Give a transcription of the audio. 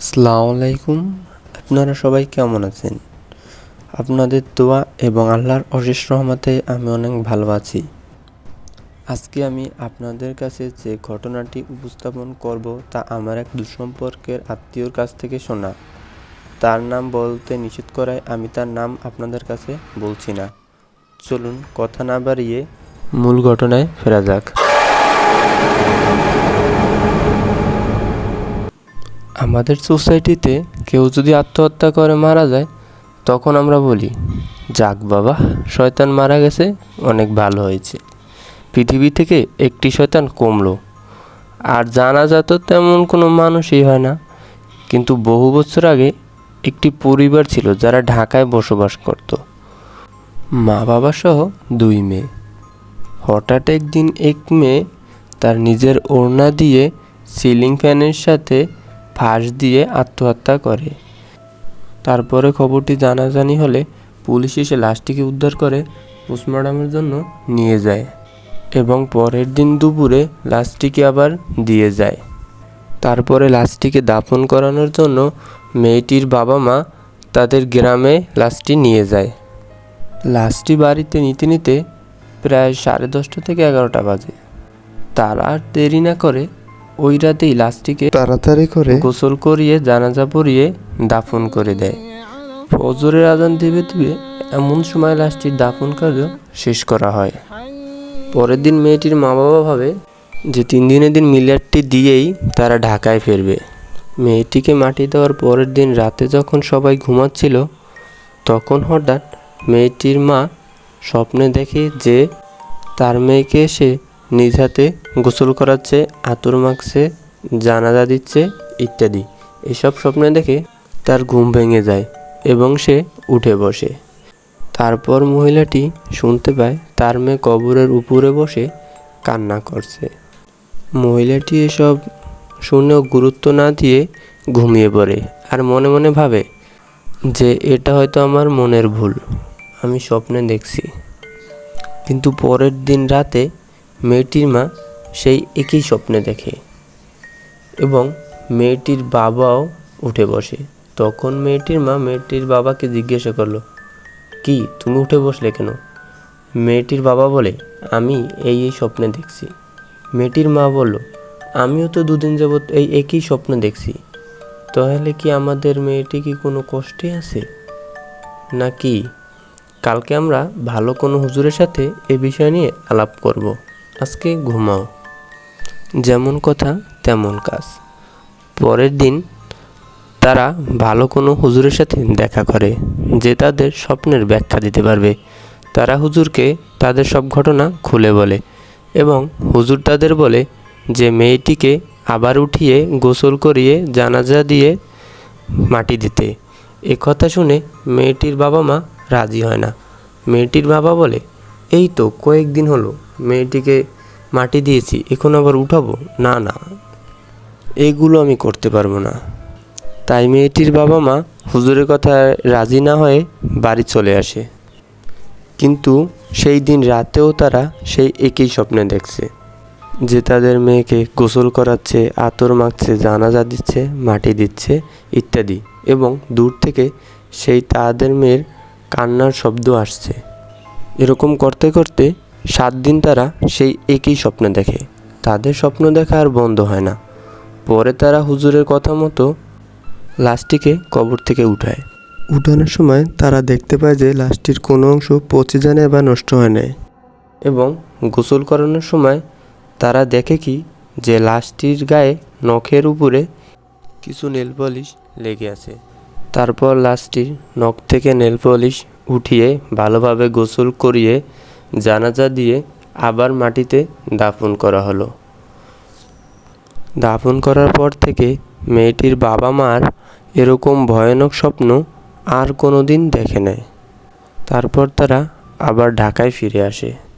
আসসালামু আলাইকুম। আপনারা সবাই কেমন আছেন? আপনাদের দোয়া এবং আল্লাহর অশেষ রহমতে আমি অনেক ভালো আছি। আজকে আমি আপনাদের কাছে যে ঘটনাটি উপস্থাপন করব তা আমার এক দুঃসম্পর্কের আত্মীয়র কাছ থেকে শোনা। তার নাম বলতে নিষেধ করায় আমি তার নাম আপনাদের কাছে বলছি না। চলুন কথা না বাড়িয়ে মূল ঘটনায় ফেরা যাক। আমাদের সোসাইটিতে কেউ যদি আত্মহত্যা করে মারা যায়, তখন আমরা বলি, যাক বাবা, শয়তান মারা গেছে, অনেক ভালো হয়েছে। পৃথিবী থেকে একটি শয়তান কমলো। আর জানাজা তো তেমন কোনো মানুষই হয় না। কিন্তু বহু বছর আগে একটি পরিবার ছিল যারা ঢাকায় বসবাস করত। মা বাবা সহ দুই মেয়ে। হঠাৎ একদিন এক মেয়ে তার নিজের ওড়না দিয়ে সিলিং ফ্যানের সাথে ফাঁস দিয়ে আত্মহত্যা করে। তারপরে খবরটি জানাজানি হলে পুলিশ এসে লাশটিকে উদ্ধার করে পোস্টমর্টমের জন্য নিয়ে যায় এবং পরের দিন দুপুরে লাশটিকে আবার দিয়ে যায়। তারপরে লাশটিকে দাফন করানোর জন্য মেয়েটির বাবা মা তাদের গ্রামে লাশটি নিয়ে যায়। লাশটি বাড়িতে নিতে নিতে প্রায় সাড়ে দশটা থেকে এগারোটা বাজে। তারা আর দেরি না করে ওই রাতেই লাশটিকে তাড়াতাড়ি করে গোসল করিয়ে জানাজা পরিয়ে দাফন করে দেয়। ফজরের আজান দিবে দিবে এমন সময় লাশটির দাফন কার্য শেষ করা হয়। পরের দিন মেয়েটির মা বাবা ভাবে যে তিন দিনের দিন মিলিয়ারটি দিয়েই তারা ঢাকায় ফিরবে। মেয়েটিকে মাটি দেওয়ার পরের দিন রাতে যখন সবাই ঘুমাচ্ছিল তখন হঠাৎ মেয়েটির মা স্বপ্নে দেখে যে তার মেয়েকে এসে নিজ হাতে গোসল করাচ্ছে, আতর মাখছে, জানাজা দিচ্ছে ইত্যাদি। এসব স্বপ্নে দেখে তার ঘুম ভেঙে যায় এবং সে উঠে বসে। তারপর মহিলাটি শুনতে পায় তার মেয়ে কবরের উপরে বসে কান্না করছে। মহিলাটি এসব শুনেও গুরুত্ব না দিয়ে ঘুমিয়ে পড়ে আর মনে মনে ভাবে যে এটা হয়তো আমার মনের ভুল, আমি স্বপ্নে দেখছি। কিন্তু পরের দিন রাতে মেয়েটির মা সেই একই স্বপ্নে দেখে এবং মেয়েটির বাবাও উঠে বসে। তখন মেয়েটির মা মেয়েটির বাবাকে জিজ্ঞাসা করল, কি, তুমি উঠে বসলে কেন? মেয়েটির বাবা বলে, আমি এই এই স্বপ্নে দেখছি। মেয়েটির মা বলল, আমিও তো দুদিন যাবৎ এই একই স্বপ্ন দেখছি। তাহলে কি আমাদের মেয়েটি কি কোনো কষ্টে আছে? নাকি কালকে আমরা ভালো কোনো হুজুরের সাথে এ বিষয় নিয়ে আলাপ করব? আজকে ঘুমাও। যেমন কথা, তেমন কাজ। পরের দিন তারা ভালো কোনো হুজুরের সাথে দেখা করে, যে তাদের স্বপ্নের ব্যাখ্যা দিতে পারবে। তারা হুজুরকে তাদের সব ঘটনা খুলে বলে এবং হুজুর তাদের বলে যে, মেয়েটিকে আবার উঠিয়ে গোসল করিয়ে জানাজা দিয়ে মাটি দিতে। এ কথা শুনে মেয়েটির বাবা মা রাজি হয় না। মেয়েটির বাবা বলে, এই তো কয়েকদিন হলো মেয়েটিকে মাটি দিয়েছি, এখন আবার উঠাবো? না না, এগুলো আমি করতে পারব না। তাই মেয়েটির বাবা মা হুজুরের কথা রাজি না হয়ে বাড়ি চলে আসে। কিন্তু সেই দিন রাতেও তারা সেই একই স্বপ্নে দেখছে, যে তাদের মেয়েকে গোসল করাচ্ছে, আতর মাখছে, জানাজা দিচ্ছে, মাটি দিচ্ছে, ইত্যাদি। এবং দূর থেকে সেই তাদের মেয়ের কান্নার শব্দ আসছে। এরকম করতে করতে সাত দিন তারা সেই একই স্বপ্ন দেখে। তাদের স্বপ্ন দেখা আর বন্ধ হয় না। পরে তারা হুজুরের কথা মতো লাশটিকে কবর থেকে উঠায়। উঠানোর সময় তারা দেখতে পায় যে লাশটির কোনো অংশ পচে জানে বা নষ্ট হয় নাই। এবং গোসল করানোর সময় তারা দেখে কি যে লাশটির গায়ে নখের উপরে কিছু নেল পলিশ লেগে আছে। তারপর লাশটির নখ থেকে নেল পলিশ উঠিয়ে ভালোভাবে গোসল করিয়ে জানাজা দিয়ে আবার মাটিতে দাফন করা হলো। দাফন করার পর থেকে মেয়েটির বাবা মার এরকম ভয়ানক স্বপ্ন আর কোনো দিন দেখে নেয় তারপর তারা আবার ঢাকায় ফিরে আসে।